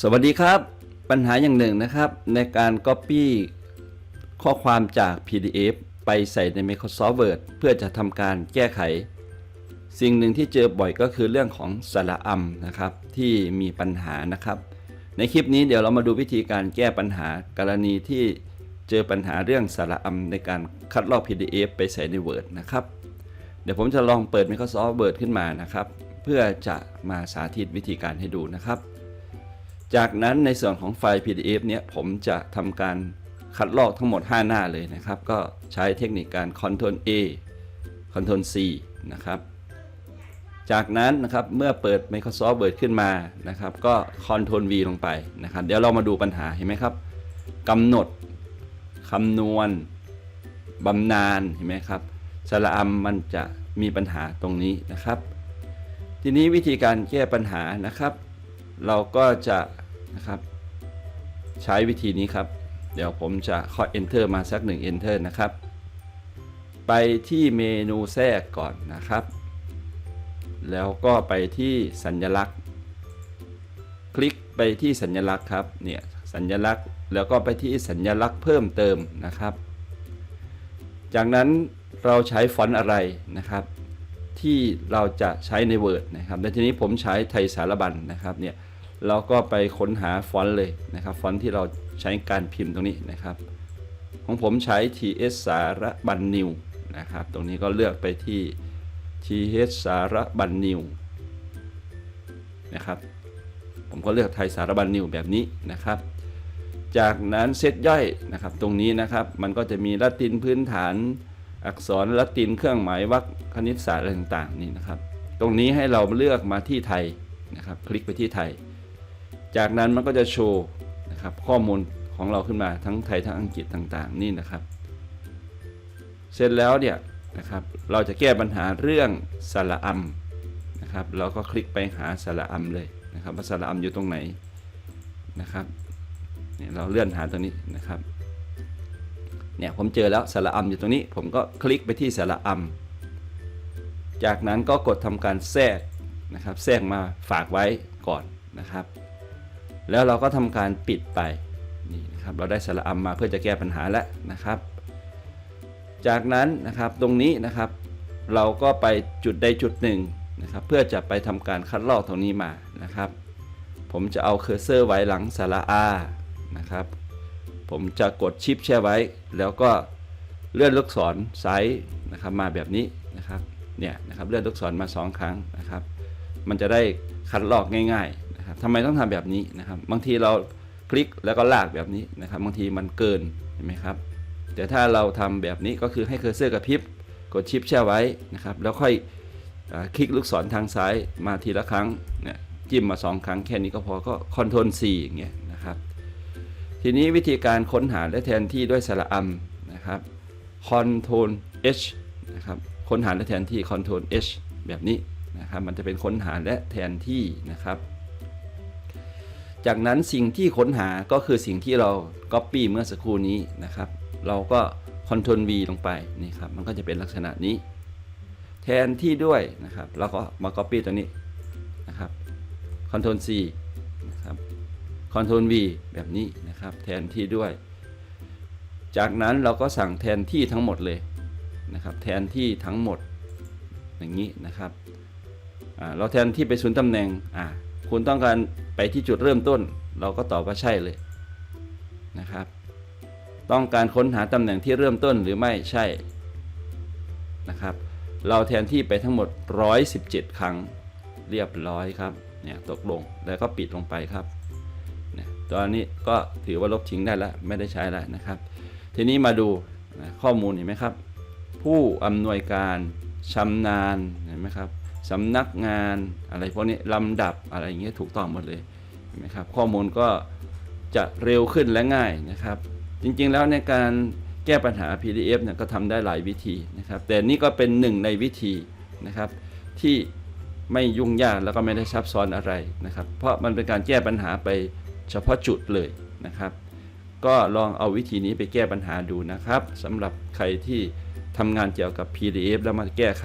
สวัสดีครับ ปัญหาอย่างหนึ่งนะครับ ในการ Copy ข้อความจาก PDF ไปใส่ใน Microsoft Word เพื่อจะทำการแก้ไข สิ่งหนึ่งที่เจอบ่อยก็คือเรื่องของสระอัมนะครับ ที่มีปัญหานะครับ ในคลิปนี้เดี๋ยวเรามาดูวิธีการแก้ปัญหากรณีที่เจอปัญหาเรื่องสระอัมในการคัดลอก PDF ไปใส่ใน Word นะครับ เดี๋ยวผมจะลองเปิด Microsoft Word ขึ้นมานะครับ เพื่อจะมาสาธิตวิธีการให้ดูนะครับ จากนั้นในส่วนของไฟล์ PDF เนี่ยผมจะทำการคัดลอกทั้งหมด 5 หน้าเลยนะครับ ก็ใช้เทคนิคการ Ctrl A Ctrl C นะครับ จากนั้นนะครับเมื่อเปิด Microsoft Word ขึ้นมานะครับ ก็ Ctrl V ลงไปนะครับ เดี๋ยวเรามาดูปัญหาเห็นไหมครับกำหนดคำนวณบำนาญเห็นไหมครับสระอัมมันจะมีปัญหาตรงนี้นะครับ ทีนี้วิธีการแก้ปัญหานะครับ เราก็จะ นะครับ ใช้วิธีนี้ครับ เดี๋ยวผมจะเคาะ enter มาสักหนึ่ง enter นะครับ ไปที่เมนูแทรกก่อนนะครับ แล้วก็ไปที่สัญลักษณ์ คลิกไปที่สัญลักษณ์ครับเนี่ยสัญลักษณ์แล้วก็ไปที่สัญลักษณ์เพิ่มเติมนะครับ จากนั้นเราใช้ฟอนต์อะไรนะครับ ที่เราจะใช้ใน Word นะครับในทีนี้ผมใช้ไทยสารบัญนะครับเนี่ย เราก็ไปค้นหาฟอนต์เลยนะครับ ฟอนต์ที่เราใช้การพิมพ์ตรงนี้นะครับ ของผมใช้ TS สารบัญนิวนะครับ ตรงนี้ก็เลือกไปที่ TS สารบัญนิวนะครับ ผมก็เลือกไทยสารบัญนิวแบบนี้นะครับ จากนั้นเซตย่อยนะครับ ตรงนี้นะครับ มันก็จะมีละตินพื้นฐาน อักษรละตินเครื่องหมายวรรคคณิตศาสตร์อะไรต่างๆนี่นะครับ ตรงนี้ให้เราเลือกมาที่ไทยนะครับ คลิกไปที่ไทย จากนั้นมันก็จะโชว์นะครับข้อมูลของเราขึ้นมาทั้งไทยทั้งอังกฤษต่างๆ นี่นะครับ เสร็จแล้วเนี่ยนะครับเราจะแก้ปัญหาเรื่องสระอัมนะครับเราก็คลิกไปหาสระอัมเลยนะครับว่าสระอัมอยู่ตรงไหนนะครับเนี่ยเราเลื่อนหาตรงนี้นะครับเนี่ยผมเจอแล้วสระอัมอยู่ตรงนี้ ผมก็คลิกไปที่สระอัมจากนั้นก็กดทำการแทรกนะครับแทรกมาฝากไว้ก่อนนะครับ แล้วเราก็ทำการปิดไปนี่นะครับเราได้สระอัมมาเพื่อจะแก้ปัญหาแล้วนะครับ จากนั้นนะครับตรงนี้นะครับ เราก็ไปจุดใดจุดหนึ่งนะครับเพื่อจะไปทำการคัดลอกตรงนี้มานะครับ ผมจะเอาเคอร์เซอร์ไว้หลังสระอานะครับ ผมจะกดชิปแช่ไว้ แล้วก็เลื่อนลูกศรซ้ายนะครับมาแบบนี้นะครับเนี่ยนะครับเลื่อนลูกศรมา 2 ครั้งนะครับ มันจะได้คัดลอกง่าย ๆ นะครับทำไมต้องทำแบบนี้นะครับ บางทีเราคลิกแล้วก็ลากแบบนี้นะครับ บางทีมันเกินเห็นไหมครับ แต่ถ้าเราทำแบบนี้ก็คือให้เคอร์เซอร์กระพริบกดชิปแช่ไว้นะครับ แล้วค่อยอคลิกลูกศรทางซ้ายมาทีละครั้งเนี่ยจิ้มมา 2 ครั้งแค่นี้ก็พอก็คอนโทรล C อย่างเงี้ยนะครับ ทีนี้วิธีการค้นหาและแทนที่ด้วยสระอัมนะครับ Ctrl H นะครับค้นหาและแทนที่ Ctrl H แบบนี้นะครับ มันจะเป็นค้นหาและแทนที่นะครับ จากนั้นสิ่งที่ค้นหาก็คือสิ่งที่เรา Copy เมื่อสักครู่นี้นะครับ เราก็ Ctrl V ลงไปนี่ครับมันก็จะเป็นลักษณะนี้ แทนที่ด้วยนะครับเราก็มา Copy ตัวนี้นะครับ Ctrl C นะครับ Ctrl V แบบนี้นะครับแทนที่ด้วย จากนั้นเราก็สั่งแทนที่ทั้งหมดเลยนะครับแทนที่ทั้งหมดอย่างนี้นะครับเราแทนที่ไปศูนย์ตำแหน่งอ่า คุณต้องการไปที่จุดเริ่มต้น เราก็ตอบว่าใช่เลยนะครับ ต้องการค้นหาตำแหน่งที่เริ่มต้นหรือไม่ใช่นะครับ เราแทนที่ไปทั้งหมด 117 ครั้งเรียบร้อยครับเนี่ยตกลงแล้วก็ปิดลงไปครับนะตอนนี้ก็ถือว่าลบทิ้งได้แล้วไม่ได้ใช้แล้วนะครับ ทีนี้มาดูนะข้อมูลเห็นไหมครับ ผู้อำนวยการชำนาญเห็นไหมครับ สำนักงานอะไรพวกนี้ลำดับอะไรอย่างเงี้ยถูกต้องหมดเลยเห็นไหมครับข้อมูลก็จะเร็วขึ้นและง่ายนะครับ จริงๆแล้วในการแก้ปัญหา PDF เนี่ยก็ทำได้หลายวิธีนะครับ แต่นี่ก็เป็นหนึ่งในวิธีนะครับ ที่ไม่ยุ่งยากแล้วก็ไม่ได้ซับซ้อนอะไรนะครับ เพราะมันเป็นการแก้ปัญหาไปเฉพาะจุดเลยนะครับ ก็ลองเอาวิธีนี้ไปแก้ปัญหาดูนะครับสำหรับใครที่ทำงานเกี่ยวกับ PDF แล้วมาแก้ไข